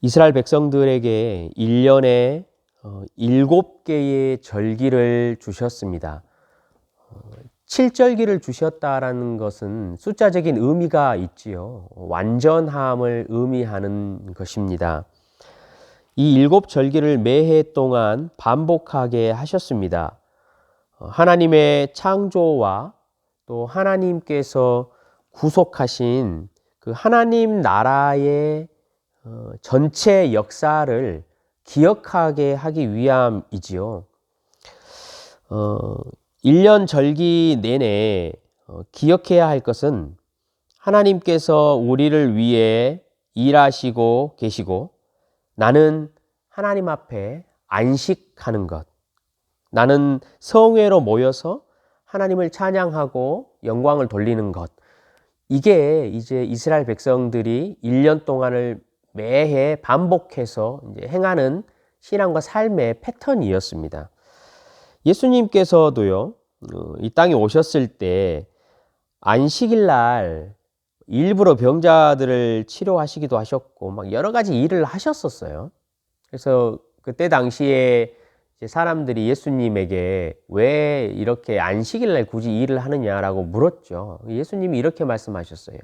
이스라엘 백성들에게 1년에 어, 일곱 개의 절기를 주셨습니다. 어, 7절기를 주셨다라는 것은 숫자적인 의미가 있지요. 완전함을 의미하는 것입니다. 이 일곱 절기를 매해 동안 반복하게 하셨습니다. 어, 하나님의 창조와 또 하나님께서 구속하신 그 하나님 나라의 어, 전체 역사를 기억하게 하기 위함이지요. 어, 1년 절기 내내 어, 기억해야 할 것은 하나님께서 우리를 위해 일하시고 계시고 나는 하나님 앞에 안식하는 것. 나는 성회로 모여서 하나님을 찬양하고 영광을 돌리는 것. 이게 이제 이스라엘 백성들이 1년 동안을 매해 반복해서 행하는 신앙과 삶의 패턴이었습니다. 예수님께서도요, 어, 이 땅에 오셨을 때 안식일 날 일부러 병자들을 치료하시기도 하셨고, 막 여러 가지 일을 하셨었어요. 그래서 그때 당시에 사람들이 예수님에게 왜 이렇게 안식일 날 굳이 일을 하느냐라고 물었죠. 예수님이 이렇게 말씀하셨어요.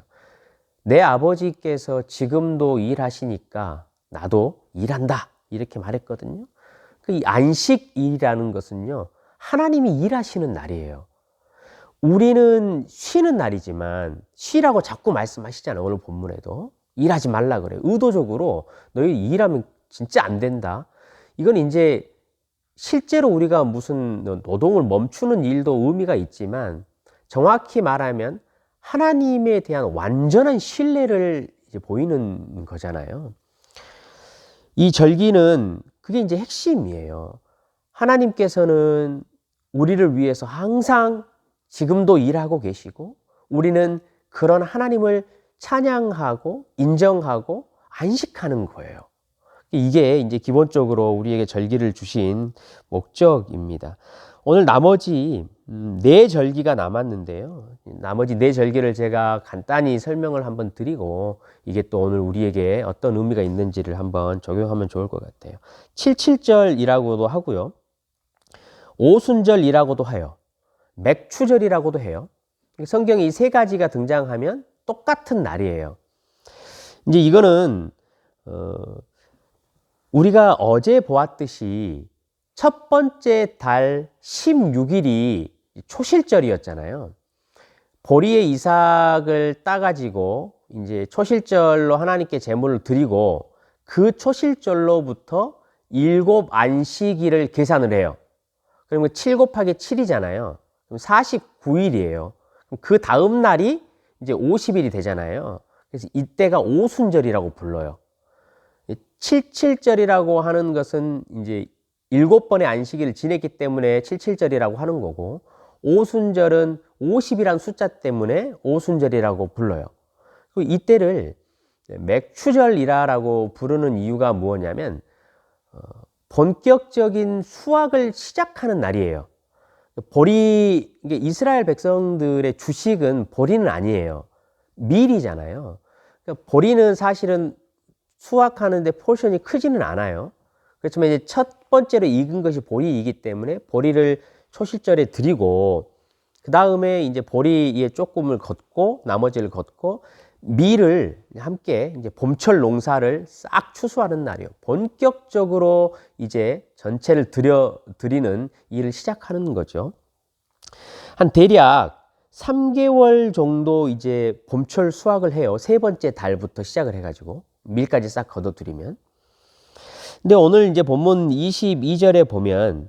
내 아버지께서 지금도 일하시니까 나도 일한다. 이렇게 말했거든요. 그 안식일이라는 것은요, 하나님이 일하시는 날이에요. 우리는 쉬는 날이지만 쉬라고 자꾸 말씀하시잖아요. 오늘 본문에도 일하지 말라 그래요. 의도적으로 너희 일하면 진짜 안 된다. 이건 이제 실제로 우리가 무슨 노동을 멈추는 일도 의미가 있지만 정확히 말하면 하나님에 대한 완전한 신뢰를 보이는 거잖아요. 이 절기는 그게 이제 핵심이에요. 하나님께서는 우리를 위해서 항상 지금도 일하고 계시고 우리는 그런 하나님을 찬양하고 인정하고 안식하는 거예요. 이게 이제 기본적으로 우리에게 절기를 주신 목적입니다. 오늘 나머지 음, 네 절기가 남았는데요. 나머지 네 절기를 제가 간단히 설명을 한번 드리고 이게 또 오늘 우리에게 어떤 의미가 있는지를 한번 적용하면 좋을 것 같아요. 77절이라고도 하고요. 오순절이라고도 해요. 맥추절이라고도 해요. 성경에 이 세 가지가 등장하면 똑같은 날이에요. 이제 이거는 어, 우리가 어제 보았듯이 첫 번째 달 16일이 초실절이었잖아요. 보리의 이삭을 따가지고 이제 초실절로 하나님께 제물을 드리고 그 초실절로부터 일곱 안식일을 계산을 해요. 그러면 7 곱하기 7이잖아요. 그럼 49일이에요. 그 다음 날이 이제 50일이 되잖아요. 그래서 이때가 오순절이라고 불러요. 77절이라고 하는 것은 이제 일곱 번의 안식일을 지냈기 때문에 77절이라고 하는 거고 오순절은 50이란 숫자 때문에 오순절이라고 불러요. 이때를 맥추절이라고 부르는 이유가 무엇냐면 어, 본격적인 수확을 시작하는 날이에요. 보리 이스라엘 백성들의 주식은 보리는 아니에요. 밀이잖아요. 그러니까 보리는 사실은 수확하는데 포션이 크지는 않아요. 그렇지만 이제 첫 번째로 익은 것이 보리이기 때문에 보리를 초실절에 드리고 그 다음에 이제 보리에 조금을 걷고 나머지를 걷고 밀을 함께 이제 봄철 농사를 싹 추수하는 날이요. 본격적으로 이제 전체를 들여 드리는 일을 시작하는 거죠. 한 대략 3개월 정도 이제 봄철 수확을 해요. 세 번째 달부터 시작을 해가지고 밀까지 싹 걷어들이면. 근데 오늘 이제 본문 22절에 보면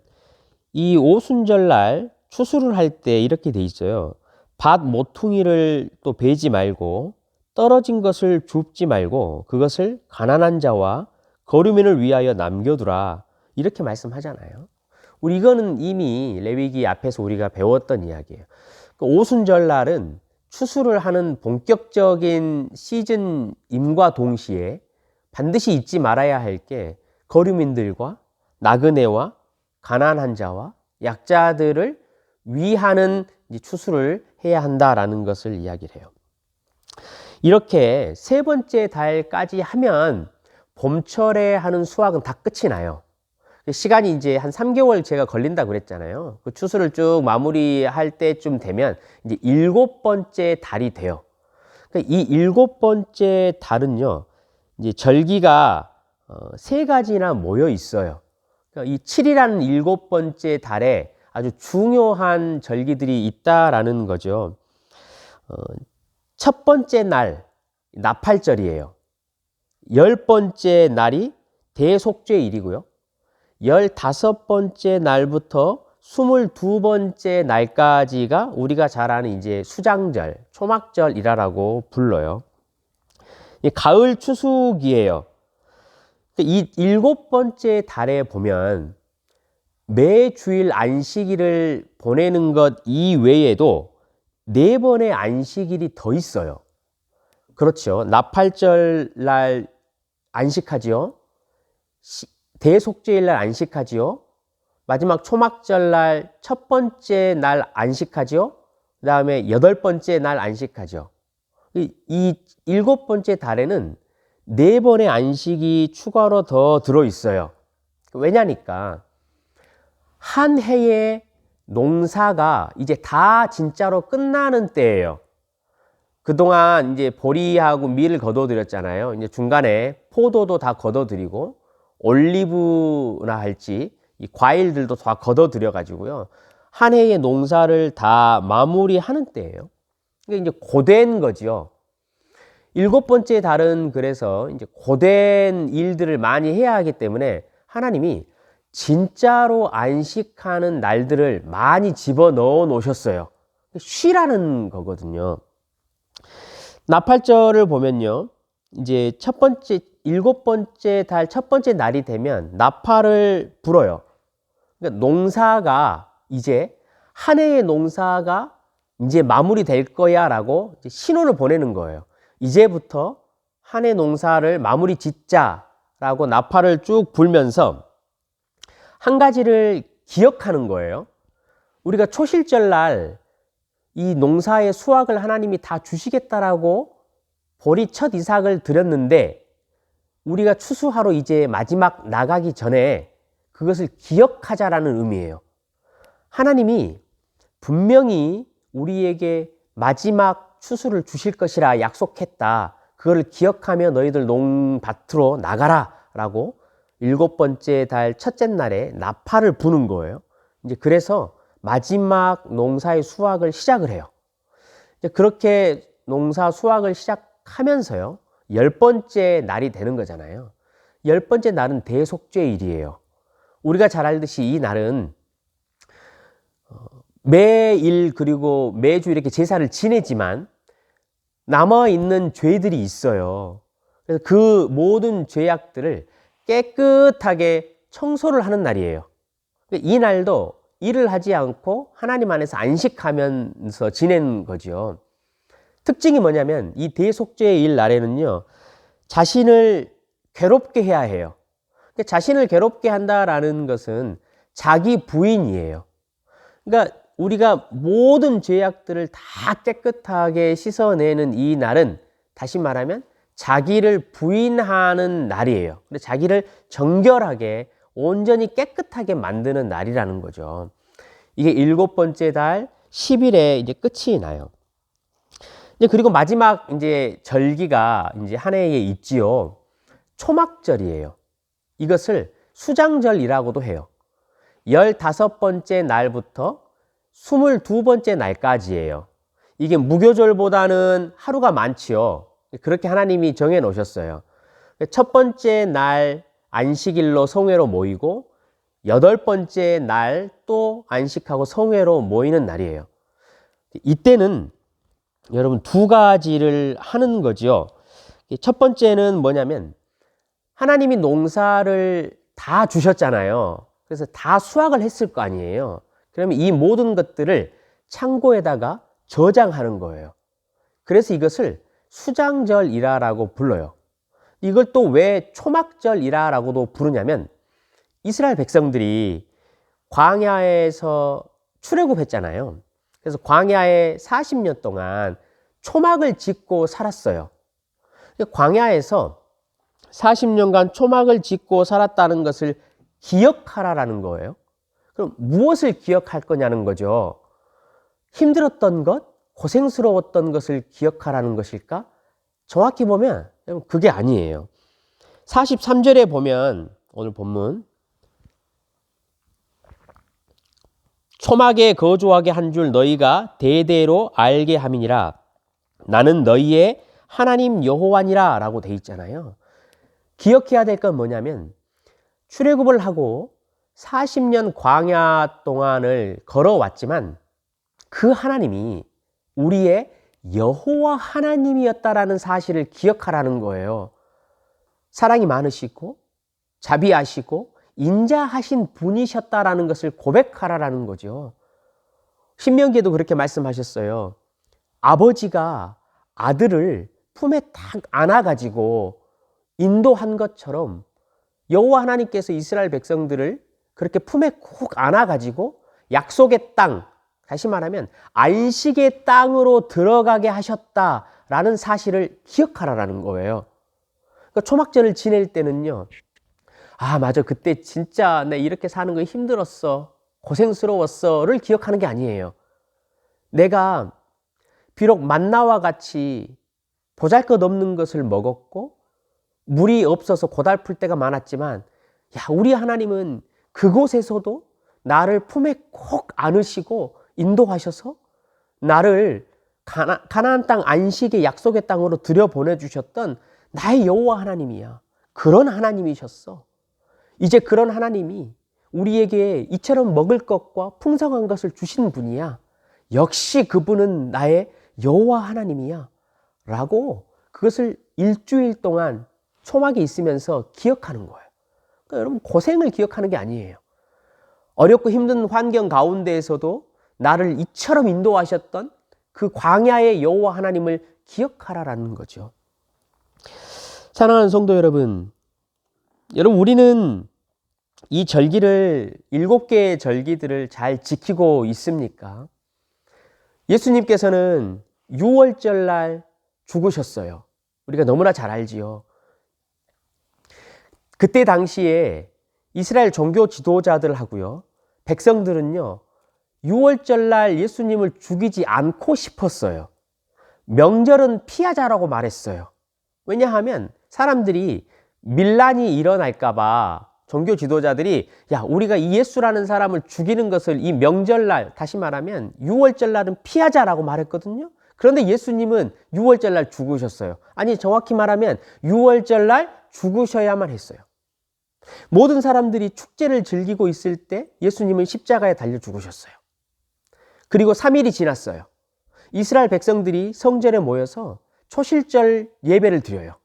이 오순절날 추수를 할 때 이렇게 돼 있어요. 밭 모퉁이를 또 베지 말고 떨어진 것을 줍지 말고 그것을 가난한 자와 거류민을 위하여 남겨두라. 이렇게 말씀하잖아요. 우리 이거는 이미 레위기 앞에서 우리가 배웠던 이야기예요. 그 오순절 날은 추수를 하는 본격적인 시즌임과 동시에 반드시 잊지 말아야 할 게 거류민들과 나그네와 가난한 자와 약자들을 위하는 추수를 해야 한다라는 것을 이야기를 해요. 이렇게 세 번째 달까지 하면 봄철에 하는 수확은 다 끝이 나요. 시간이 이제 한 3개월 제가 걸린다 그랬잖아요. 그 추수를 쭉 마무리할 때쯤 되면 이제 일곱 번째 달이 돼요. 그러니까 이 일곱 번째 달은요, 이제 절기가 어, 세 가지나 모여 있어요. 그러니까 이 7이라는 일곱 번째 달에 아주 중요한 절기들이 있다라는 거죠. 어, 첫 번째 날, 나팔절이에요. 열 번째 날이 대속죄일이고요. 열다섯 번째 날부터 스물두 번째 날까지가 우리가 잘 아는 이제 수장절, 초막절이라고 불러요. 이 가을 추수기예요. 이 일곱 번째 달에 보면 매 주일 안식일을 보내는 것 이외에도 네 번의 안식일이 더 있어요. 그렇죠. 나팔절 날 안식하지요. 대속죄일 날 안식하지요. 마지막 초막절 날 첫 번째 날 안식하지요. 그 다음에 여덟 번째 날 안식하죠. 이, 이 일곱 번째 달에는 네 번의 안식이 추가로 더 들어 있어요. 왜냐니까 한 해의 농사가 이제 다 진짜로 끝나는 때예요. 그동안 이제 보리하고 밀을 거둬들였잖아요. 이제 중간에 포도도 다 거둬들이고 올리브나 할지 이 과일들도 다 걷어들여 가지고요. 한 해의 농사를 다 마무리하는 때예요. 이게 이제 고된 거지요. 일곱 번째 달은 그래서 이제 고된 일들을 많이 해야 하기 때문에 하나님이 진짜로 안식하는 날들을 많이 집어 넣어 놓으셨어요. 쉬라는 거거든요. 나팔절을 보면요. 이제 첫 번째, 일곱 번째 달 첫 번째 날이 되면 나팔을 불어요. 그러니까 농사가 이제 한 해의 농사가 이제 마무리될 거야 라고 신호를 보내는 거예요. 이제부터 한 해 농사를 마무리 짓자라고 나팔을 쭉 불면서 한 가지를 기억하는 거예요. 우리가 초실절 날 이 농사의 수확을 하나님이 다 주시겠다라고 보리 첫 이삭을 드렸는데 우리가 추수하러 이제 마지막 나가기 전에 그것을 기억하자라는 의미예요. 하나님이 분명히 우리에게 마지막 추수를 주실 것이라 약속했다. 그거를 기억하며 너희들 농밭으로 나가라. 라고 일곱 번째 달 첫째 날에 나팔을 부는 거예요. 이제 그래서 마지막 농사의 수확을 시작을 해요. 이제 그렇게 농사 수확을 시작하면서요. 열 번째 날이 되는 거잖아요. 열 번째 날은 대속죄일이에요. 우리가 잘 알듯이 이 날은 어, 매일 그리고 매주 이렇게 제사를 지내지만 남아 있는 죄들이 있어요. 그래서 그 모든 죄악들을 깨끗하게 청소를 하는 날이에요. 이 날도 일을 하지 않고 하나님 안에서 안식하면서 지낸 거죠. 특징이 뭐냐면 이 대속죄의 일 날에는요, 자신을 괴롭게 해야 해요. 자신을 괴롭게 한다라는 것은 자기 부인이에요. 그러니까 우리가 모든 죄악들을 다 깨끗하게 씻어내는 이 날은 다시 말하면 자기를 부인하는 날이에요. 근데 자기를 정결하게 온전히 깨끗하게 만드는 날이라는 거죠. 이게 일곱 번째 달 10일에 이제 끝이 나요. 이제 그리고 마지막 이제 절기가 이제 한 해에 있지요. 초막절이에요. 이것을 수장절이라고도 해요. 15번째 날부터 22번째 날까지예요. 이게 무교절보다는 하루가 많지요. 그렇게 하나님이 정해 놓으셨어요. 첫 번째 날 안식일로 성회로 모이고 여덟 번째 날 또 안식하고 성회로 모이는 날이에요. 이때는 여러분 두 가지를 하는 거죠. 첫 번째는 뭐냐면 하나님이 농사를 다 주셨잖아요. 그래서 다 수확을 했을 거 아니에요. 그러면 이 모든 것들을 창고에다가 저장하는 거예요. 그래서 이것을 수장절이라라고 불러요. 이걸 또 왜 초막절이라라고도 부르냐면 이스라엘 백성들이 광야에서 출애굽했잖아요. 그래서 광야에 40년 동안 초막을 짓고 살았어요. 광야에서 40년간 초막을 짓고 살았다는 것을 기억하라라는 거예요. 그럼 무엇을 기억할 거냐는 거죠. 힘들었던 것, 고생스러웠던 것을 기억하라는 것일까? 정확히 보면 그게 아니에요. 43절에 보면 오늘 본문 초막에 거주하게 한 줄 너희가 대대로 알게 함이니라 나는 너희의 하나님 여호와니라라고 돼 있잖아요. 기억해야 될 건 뭐냐면 출애굽을 하고 40년 광야 동안을 걸어왔지만 그 하나님이 우리의 여호와 하나님이었다라는 사실을 기억하라는 거예요. 사랑이 많으시고 자비하시고 인자하신 분이셨다라는 것을 고백하라라는 거죠. 신명기에도 그렇게 말씀하셨어요. 아버지가 아들을 품에 딱 안아가지고 인도한 것처럼 여호와 하나님께서 이스라엘 백성들을 그렇게 품에 콕 안아가지고 약속의 땅, 다시 말하면 안식의 땅으로 들어가게 하셨다라는 사실을 기억하라라는 거예요. 그러니까 초막절을 지낼 때는요. 아, 맞아. 그때 진짜 내 이렇게 사는 거 힘들었어. 고생스러웠어를 기억하는 게 아니에요. 내가 비록 만나와 같이 보잘 것 없는 것을 먹었고 물이 없어서 고달플 때가 많았지만 야, 우리 하나님은 그곳에서도 나를 품에 콕 안으시고 인도하셔서 나를 가나, 가나안 땅 안식의 약속의 땅으로 들여 보내 주셨던 나의 여호와 하나님이야. 그런 하나님이셨어. 이제 그런 하나님이 우리에게 이처럼 먹을 것과 풍성한 것을 주신 분이야. 역시 그분은 나의 여호와 하나님이야. 라고 그것을 일주일 동안 초막에 있으면서 기억하는 거예요. 그러니까 여러분 고생을 기억하는 게 아니에요. 어렵고 힘든 환경 가운데에서도 나를 이처럼 인도하셨던 그 광야의 여호와 하나님을 기억하라라는 거죠. 사랑하는 성도 여러분, 여러분 우리는 이 절기를 일곱 개의 절기들을 잘 지키고 있습니까? 예수님께서는 6월절 날 죽으셨어요. 우리가 너무나 잘 알지요. 그때 당시에 이스라엘 종교 지도자들하고요. 백성들은요. 6월절 날 예수님을 죽이지 않고 싶었어요. 명절은 피하자라고 말했어요. 왜냐하면 사람들이 밀란이 일어날까봐 종교 지도자들이 야 우리가 이 예수라는 사람을 죽이는 것을 이 명절날 다시 말하면 6월절날은 피하자라고 말했거든요. 그런데 예수님은 6월절날 죽으셨어요. 아니 정확히 말하면 6월절날 죽으셔야만 했어요. 모든 사람들이 축제를 즐기고 있을 때 예수님은 십자가에 달려 죽으셨어요. 그리고 3일이 지났어요. 이스라엘 백성들이 성전에 모여서 초실절 예배를 드려요.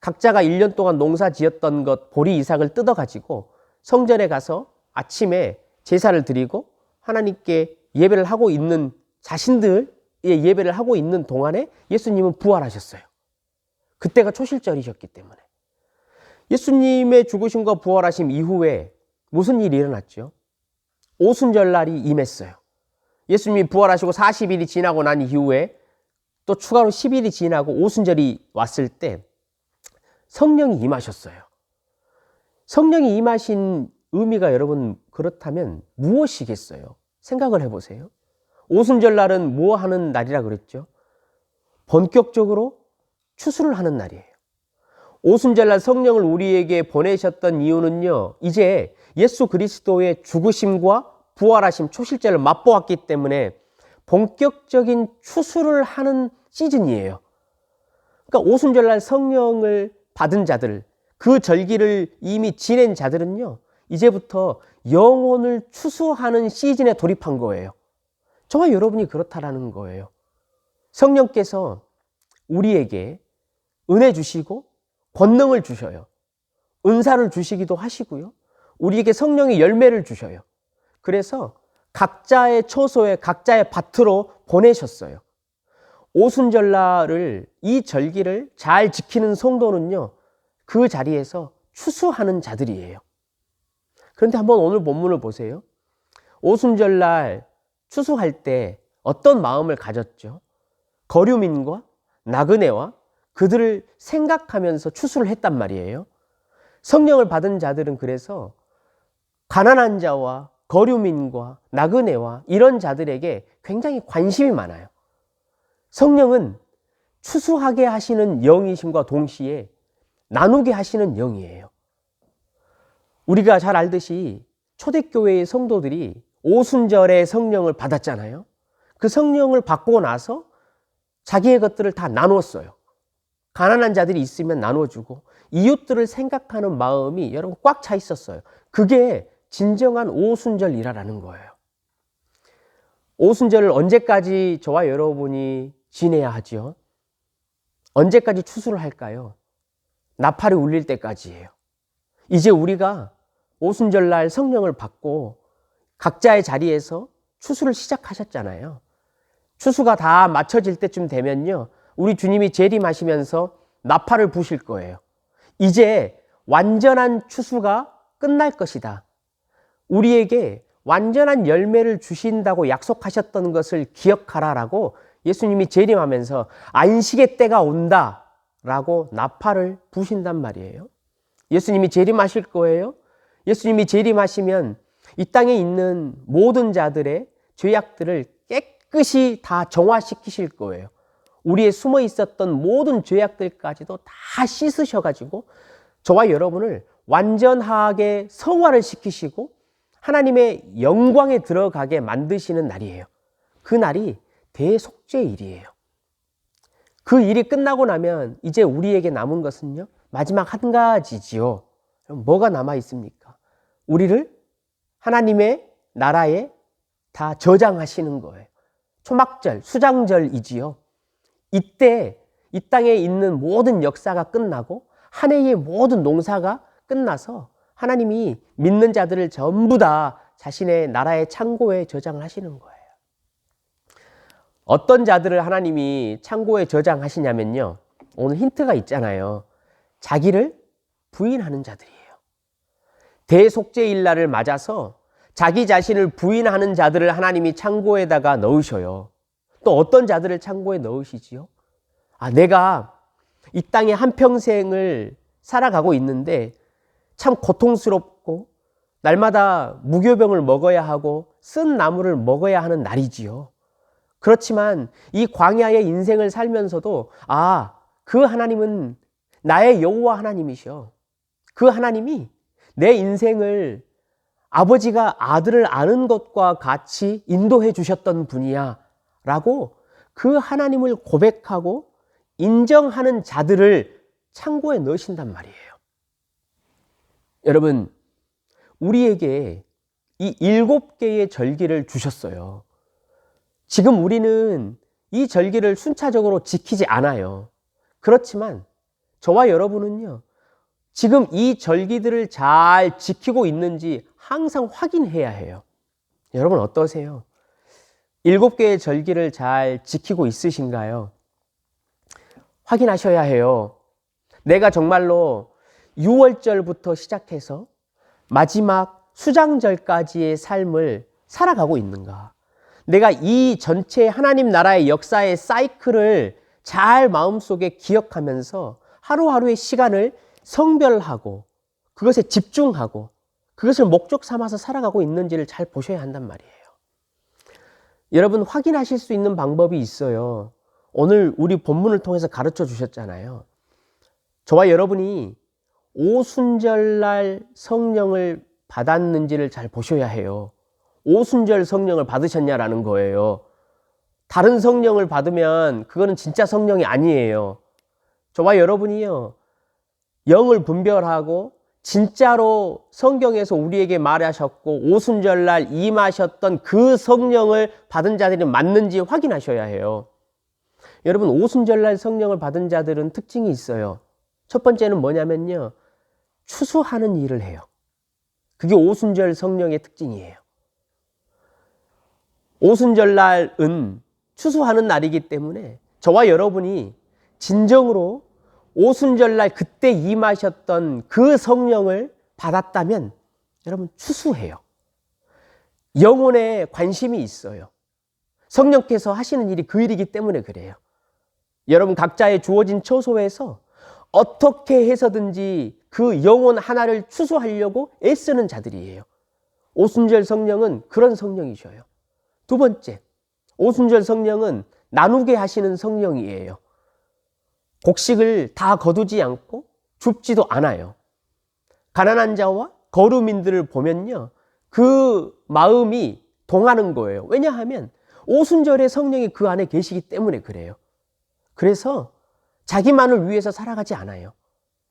각자가 1년 동안 농사 지었던 것, 보리 이삭을 뜯어가지고 성전에 가서 아침에 제사를 드리고 하나님께 예배를 하고 있는 자신들의 예배를 하고 있는 동안에 예수님은 부활하셨어요. 그때가 초실절이셨기 때문에. 예수님의 죽으심과 부활하심 이후에 무슨 일이 일어났죠? 오순절날이 임했어요. 예수님이 부활하시고 40일이 지나고 난 이후에 또 추가로 10일이 지나고 오순절이 왔을 때 성령이 임하셨어요. 성령이 임하신 의미가 여러분 그렇다면 무엇이겠어요? 생각을 해보세요. 오순절 날은 뭐 하는 날이라 그랬죠? 본격적으로 추수를 하는 날이에요. 오순절 날 성령을 우리에게 보내셨던 이유는요, 이제 예수 그리스도의 죽으심과 부활하심 초실제를 맛보았기 때문에 본격적인 추수를 하는 시즌이에요. 그러니까 오순절 날 성령을 받은 자들, 그 절기를 이미 지낸 자들은요, 이제부터 영혼을 추수하는 시즌에 돌입한 거예요. 저와 여러분이 그렇다라는 거예요. 성령께서 우리에게 은혜 주시고 권능을 주셔요. 은사를 주시기도 하시고요. 우리에게 성령의 열매를 주셔요. 그래서 각자의 처소에 각자의 밭으로 보내셨어요. 오순절날을 이 절기를 잘 지키는 성도는요. 그 자리에서 추수하는 자들이에요. 그런데 한번 오늘 본문을 보세요. 오순절날 추수할 때 어떤 마음을 가졌죠? 거류민과 나그네와 그들을 생각하면서 추수를 했단 말이에요. 성령을 받은 자들은 그래서 가난한 자와 거류민과 나그네와 이런 자들에게 굉장히 관심이 많아요. 성령은 추수하게 하시는 영이심과 동시에 나누게 하시는 영이에요. 우리가 잘 알듯이 초대교회의 성도들이 오순절에 성령을 받았잖아요. 그 성령을 받고 나서 자기의 것들을 다 나눴어요. 가난한 자들이 있으면 나눠주고 이웃들을 생각하는 마음이 여러분 꽉 차 있었어요. 그게 진정한 오순절이라는 거예요. 오순절을 언제까지 저와 여러분이 지내야 하지요? 언제까지 추수를 할까요? 나팔이 울릴 때까지예요. 이제 우리가 오순절날 성령을 받고 각자의 자리에서 추수를 시작하셨잖아요. 추수가 다 맞춰질 때쯤 되면요. 우리 주님이 재림하시면서 나팔을 부실 거예요. 이제 완전한 추수가 끝날 것이다. 우리에게 완전한 열매를 주신다고 약속하셨던 것을 기억하라라고 예수님이 재림하면서 안식의 때가 온다라고 나팔을 부신단 말이에요. 예수님이 재림하실 거예요. 예수님이 재림하시면 이 땅에 있는 모든 자들의 죄악들을 깨끗이 다 정화시키실 거예요. 우리의 숨어 있었던 모든 죄악들까지도 다 씻으셔가지고 저와 여러분을 완전하게 성화를 시키시고 하나님의 영광에 들어가게 만드시는 날이에요. 그 날이 대속죄일이에요. 그 일이 끝나고 나면 이제 우리에게 남은 것은요, 마지막 한 가지지요. 뭐가 남아 있습니까? 우리를 하나님의 나라에 다 저장하시는 거예요. 초막절, 수장절이지요. 이때 이 땅에 있는 모든 역사가 끝나고 한 해의 모든 농사가 끝나서 하나님이 믿는 자들을 전부 다 자신의 나라의 창고에 저장을 하시는 거예요. 어떤 자들을 하나님이 창고에 저장하시냐면요. 오늘 힌트가 있잖아요. 자기를 부인하는 자들이에요. 대속죄일 날을 맞아서 자기 자신을 부인하는 자들을 하나님이 창고에다가 넣으셔요. 또 어떤 자들을 창고에 넣으시지요? 아, 내가 이 땅에 한평생을 살아가고 있는데 참 고통스럽고 날마다 무교병을 먹어야 하고 쓴 나무를 먹어야 하는 날이지요. 그렇지만 이 광야의 인생을 살면서도 아, 그 하나님은 나의 여호와 하나님이셔. 그 하나님이 내 인생을 아버지가 아들을 아는 것과 같이 인도해 주셨던 분이야. 라고 그 하나님을 고백하고 인정하는 자들을 창고에 넣으신단 말이에요. 여러분, 우리에게 이 일곱 개의 절기를 주셨어요. 지금 우리는 이 절기를 순차적으로 지키지 않아요. 그렇지만 저와 여러분은요, 지금 이 절기들을 잘 지키고 있는지 항상 확인해야 해요. 여러분 어떠세요? 일곱 개의 절기를 잘 지키고 있으신가요? 확인하셔야 해요. 내가 정말로 6월절부터 시작해서 마지막 수장절까지의 삶을 살아가고 있는가? 내가 이 전체 하나님 나라의 역사의 사이클을 잘 마음속에 기억하면서 하루하루의 시간을 성별하고 그것에 집중하고 그것을 목적 삼아서 살아가고 있는지를 잘 보셔야 한단 말이에요. 여러분 확인하실 수 있는 방법이 있어요. 오늘 우리 본문을 통해서 가르쳐 주셨잖아요. 저와 여러분이 오순절날 성령을 받았는지를 잘 보셔야 해요. 오순절 성령을 받으셨냐라는 거예요. 다른 성령을 받으면 그거는 진짜 성령이 아니에요. 저와 여러분이요. 영을 분별하고 진짜로 성경에서 우리에게 말하셨고 오순절날 임하셨던 그 성령을 받은 자들이 맞는지 확인하셔야 해요. 여러분 오순절날 성령을 받은 자들은 특징이 있어요. 첫 번째는 뭐냐면요. 추수하는 일을 해요. 그게 오순절 성령의 특징이에요. 오순절날은 추수하는 날이기 때문에 저와 여러분이 진정으로 오순절날 그때 임하셨던 그 성령을 받았다면 여러분 추수해요. 영혼에 관심이 있어요. 성령께서 하시는 일이 그 일이기 때문에 그래요. 여러분 각자의 주어진 처소에서 어떻게 해서든지 그 영혼 하나를 추수하려고 애쓰는 자들이에요. 오순절 성령은 그런 성령이셔요. 두 번째, 오순절 성령은 나누게 하시는 성령이에요. 곡식을 다 거두지 않고 줍지도 않아요. 가난한 자와 거루민들을 보면요. 그 마음이 동하는 거예요. 왜냐하면 오순절의 성령이 그 안에 계시기 때문에 그래요. 그래서 자기만을 위해서 살아가지 않아요.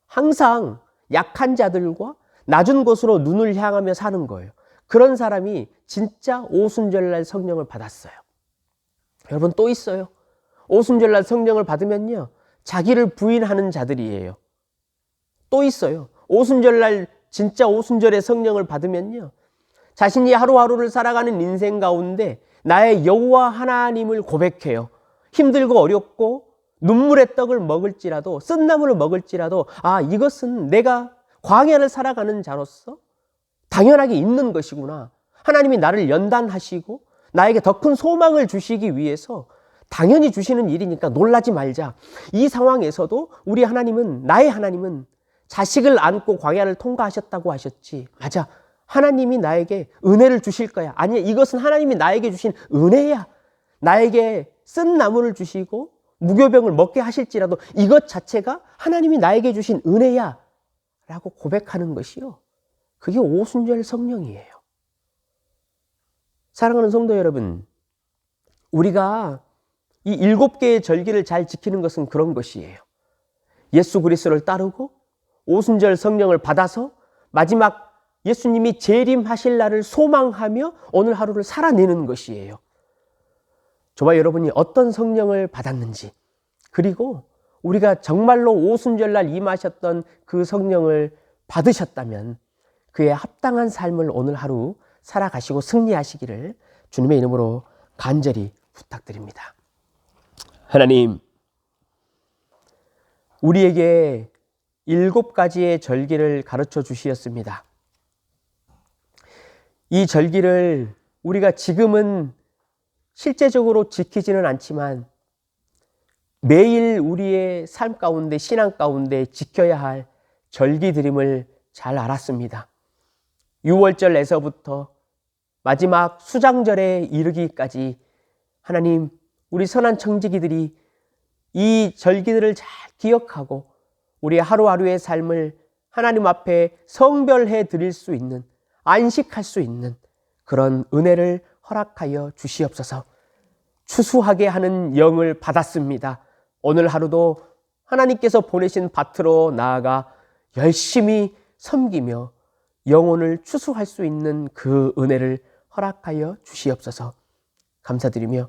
항상 약한 자들과 낮은 곳으로 눈을 향하며 사는 거예요. 그런 사람이 진짜 오순절날 성령을 받았어요. 여러분 또 있어요. 오순절날 성령을 받으면요. 자기를 부인하는 자들이에요. 또 있어요. 오순절날 진짜 오순절의 성령을 받으면요. 자신이 하루하루를 살아가는 인생 가운데 나의 여호와 하나님을 고백해요. 힘들고 어렵고 눈물의 떡을 먹을지라도 쓴나물을 먹을지라도 아 이것은 내가 광야를 살아가는 자로서 당연하게 있는 것이구나. 하나님이 나를 연단하시고 나에게 더 큰 소망을 주시기 위해서 당연히 주시는 일이니까 놀라지 말자. 이 상황에서도 우리 하나님은 나의 하나님은 자식을 안고 광야를 통과하셨다고 하셨지. 맞아. 하나님이 나에게 은혜를 주실 거야. 아니, 이것은 하나님이 나에게 주신 은혜야. 나에게 쓴 나무를 주시고 무교병을 먹게 하실지라도 이것 자체가 하나님이 나에게 주신 은혜야. 라고 고백하는 것이요. 그게 오순절 성령이에요. 사랑하는 성도 여러분, 우리가 이 일곱 개의 절기를 잘 지키는 것은 그런 것이에요. 예수 그리스도를 따르고 오순절 성령을 받아서 마지막 예수님이 재림하실 날을 소망하며 오늘 하루를 살아내는 것이에요. 저와 여러분이 어떤 성령을 받았는지 그리고 우리가 정말로 오순절 날 임하셨던 그 성령을 받으셨다면 그에 합당한 삶을 오늘 하루 살아가시고 승리하시기를 주님의 이름으로 간절히 부탁드립니다. 하나님, 우리에게 일곱 가지의 절기를 가르쳐 주시었습니다. 이 절기를 우리가 지금은 실제적으로 지키지는 않지만 매일 우리의 삶 가운데, 신앙 가운데 지켜야 할 절기들임을 잘 알았습니다. 6월절에서부터 마지막 수장절에 이르기까지 하나님, 우리 선한 청지기들이 이 절기들을 잘 기억하고 우리 하루하루의 삶을 하나님 앞에 성별해 드릴 수 있는 안식할 수 있는 그런 은혜를 허락하여 주시옵소서. 추수하게 하는 영을 받았습니다. 오늘 하루도 하나님께서 보내신 밭으로 나아가 열심히 섬기며 영혼을 추수할 수 있는 그 은혜를 허락하여 주시옵소서. 감사드리며